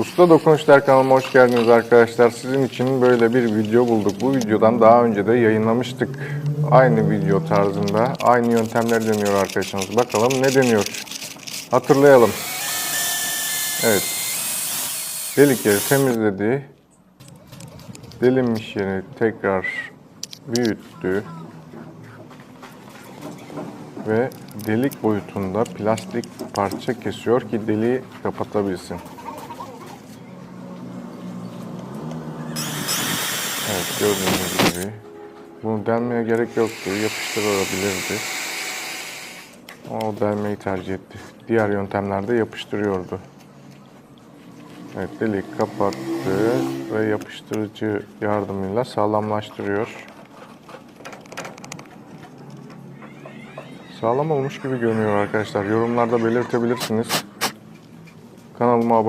Usta Dokunuşlar kanalıma hoş geldiniz arkadaşlar. Sizin için böyle bir video bulduk. Bu videodan daha önce de yayınlamıştık. Aynı video tarzında. Aynı yöntemler deniyor arkadaşlarımız. Bakalım ne deniyor? Hatırlayalım. Evet. Delik yeri temizledi. Delinmiş yeri tekrar büyüttü. Ve delik boyutunda plastik parça kesiyor ki deliği kapatabilsin. Evet gördüğünüz gibi. Bunu delmeye gerek yoktu. Yapıştırılabilirdi. Ama o delmeyi tercih etti. Diğer yöntemlerde yapıştırıyordu. Evet delik kapattı ve yapıştırıcı yardımıyla sağlamlaştırıyor. Sağlam olmuş gibi görünüyor arkadaşlar. Yorumlarda belirtebilirsiniz. Kanalıma abone